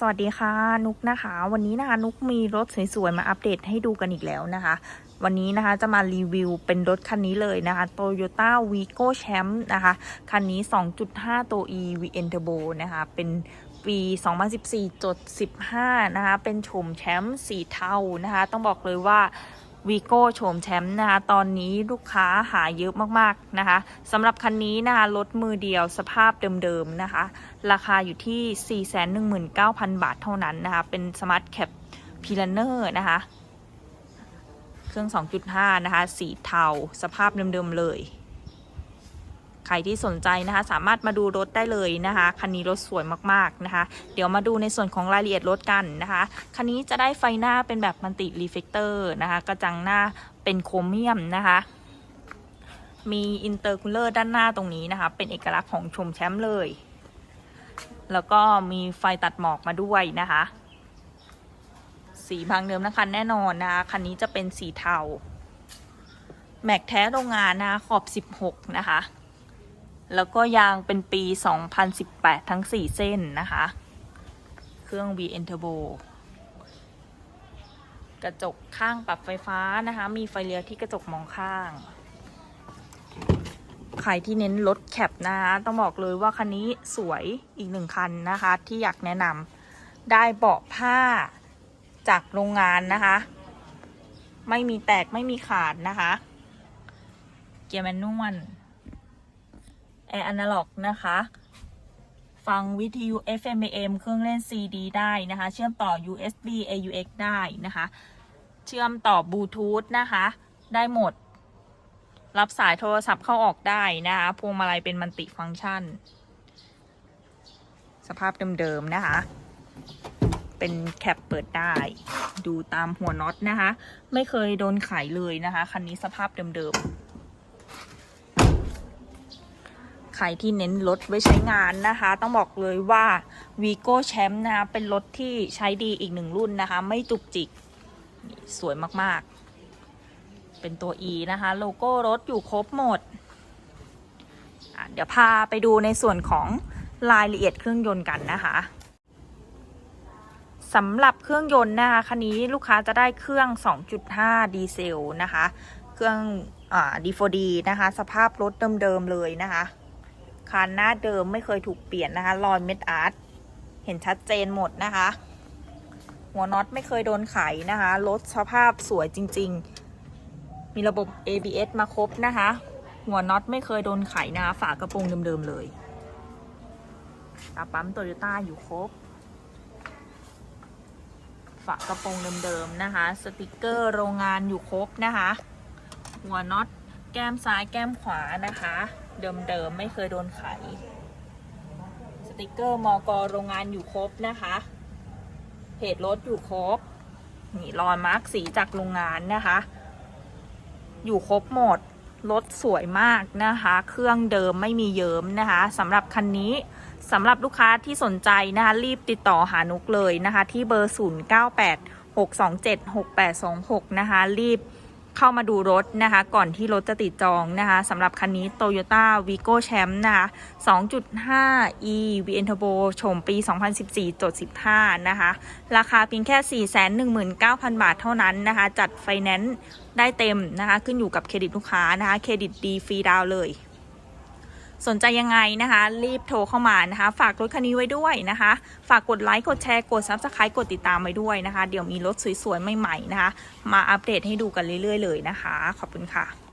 สวัสดีค่ะนุกนะคะ วันนี้นะคะนุกมีรถสวยๆมาอัปเดตให้ดูกันอีกแล้วนะคะ วันนี้นะคะจะมารีวิวเป็นรถคันนี้เลยนะคะ Toyota Vigo Champ นะคะ คันนี้ 2.5 ตัว E VN Turbo นะคะ เป็นปี 2014.15 นะคะ เป็นโฉมแชมป์สีเทานะคะ ต้องบอกเลยว่า วีโก้โฉมแชมป์นะคะ ตอนนี้ลูกค้าหาเยอะมากๆนะคะสำหรับคันนี้นะคะรถมือเดียวสภาพเดิมๆนะคะ ราคาอยู่ที่ 419,000 บาทเท่านั้นนะคะ เป็นสมาร์ทแคปพิลเนอร์นะคะ เครื่อง 2.5 นะคะ สีเทา สภาพเดิมๆเลย ใครที่สนใจนะคะ สามารถมาดูรถได้เลยนะคะ คันนี้รถสวยมากๆนะคะ เดี๋ยวมาดูในส่วนของรายละเอียดรถกันนะคะ คันนี้จะได้ไฟหน้าเป็นแบบมันติรีเฟกเตอร์นะคะ กระจังหน้าเป็นโครเมียมนะคะมีอินเตอร์คูลเลอร์ด้านหน้าตรงนี้นะคะ เป็นเอกลักษณ์ของชมแชมป์เลย แล้วก็มีไฟตัดหมอกมาด้วยนะคะ สีบางเดิมนะคะแน่นอนนะคะ คันนี้จะเป็นสีเทา แม็กแท้โรงงานนะคะขอบ 16 นะคะ แล้วก็ยางเป็นปี 2018 ทั้ง 4 เส้นนะคะ เครื่อง VN Turbo กระจกข้างปรับไฟฟ้านะคะ มีไฟเลี้ยวที่กระจกมองข้าง ใครที่เน้นรถแคปนะคะต้องบอกเลยว่าคันนี้สวยอีกหนึ่งคันนะคะ ที่อยากแนะนำได้เบาะผ้าจากโรงงานนะคะ ไม่มีแตกไม่มีขาดนะคะ เกียร์แมนนวล อร์อนาล็อกนะคะ ฟังวิทยุ FM AM เครื่องเล่น CD ได้นะคะ เชื่อมต่อ USB AUX ได้นะคะ เชื่อมต่อบลูทูธนะคะ ได้หมด รับสายโทรศัพท์เข้าออกได้นะคะพวงมาลัยเป็นมันติฟังก์ชัน สภาพเดิมๆนะคะเป็นแคปเปิดได้ ดูตามหัวน็อตนะคะ ไม่เคยโดนไขเลยนะคะ คันนี้สภาพเดิมๆ ใครที่เน้นรถไว้ใช้งานนะคะ ต้องบอกเลยว่า Vigo Champ นะคะเป็นรถที่ใช้ดีอีกหนึ่งรุ่นนะคะ ไม่จุกจิก สวยมากๆ เป็นตัว E นะคะ โลโก้รถอยู่ครบหมด เดี๋ยวพาไปดูในส่วนของรายละเอียดเครื่องยนต์กันนะคะสำหรับเครื่องยนต์นะคะคันนี้ลูกค้าจะได้เครื่อง 2.5 ดีเซลนะคะ เครื่องอ่า D4D นะคะ สภาพรถเดิมๆเลยนะคะ คันหน้าเดิมไม่เคยถูกเปลี่ยนนะคะ รอยเม็ดอาร์ตเห็นชัดเจนหมดนะคะ หัวน็อตไม่เคยโดนไขนะคะรถสภาพสวยจริง ๆ มีระบบ ABS มาครบนะคะ หัวน็อตไม่เคยโดนไขนะคะฝากระโปรงเดิมๆเลยตาปั๊มโตโยต้าอยู่ครบฝากระโปรงเดิมๆนะคะ สติกเกอร์โรงงานอยู่ครบนะคะ หัวน็อตแก้มซ้ายแก้มขวานะคะ เดิมๆ ไม่เคยโดนไข สติกเกอร์มอกโรงงานอยู่ครบนะคะเพจรถอยู่ครบ นี่รอยมาร์กสีจากโรงงานนะคะ อยู่ครบหมด รถสวยมากนะคะ เครื่องเดิมไม่มีเยิ้มนะคะสำหรับคันนี้สำหรับลูกค้าที่สนใจนะคะ รีบติดต่อหานุกเลยนะคะ ที่เบอร์ 098 627 6826 นะคะ รีบ เข้ามาดูรถนะคะ ก่อนที่รถจะติดจองนะคะสำหรับคันนี้ Toyota Vigo Champ นะคะ 2.5 e VN Turbo โฉมปี 2014.15 นะคะ ราคาเพียงแค่ 419,000 บาทเท่านั้นนะคะ จัดไฟแนนซ์ได้เต็มนะคะ ขึ้นอยู่กับเครดิตลูกค้านะคะ เครดิตดีฟรีดาวเลย สนใจยังไงนะคะ รีบโทรเข้ามานะคะ ฝากรถคันนี้ไว้ด้วยนะคะ ฝากกดไลค์กดแชร์กด Subscribe กดติดตามไว้ด้วยนะคะ เดี๋ยวมีรถสวยๆ ใหม่ๆนะคะ มาอัปเดตให้ดูกันเรื่อยๆ เลยนะคะ ขอบคุณค่ะ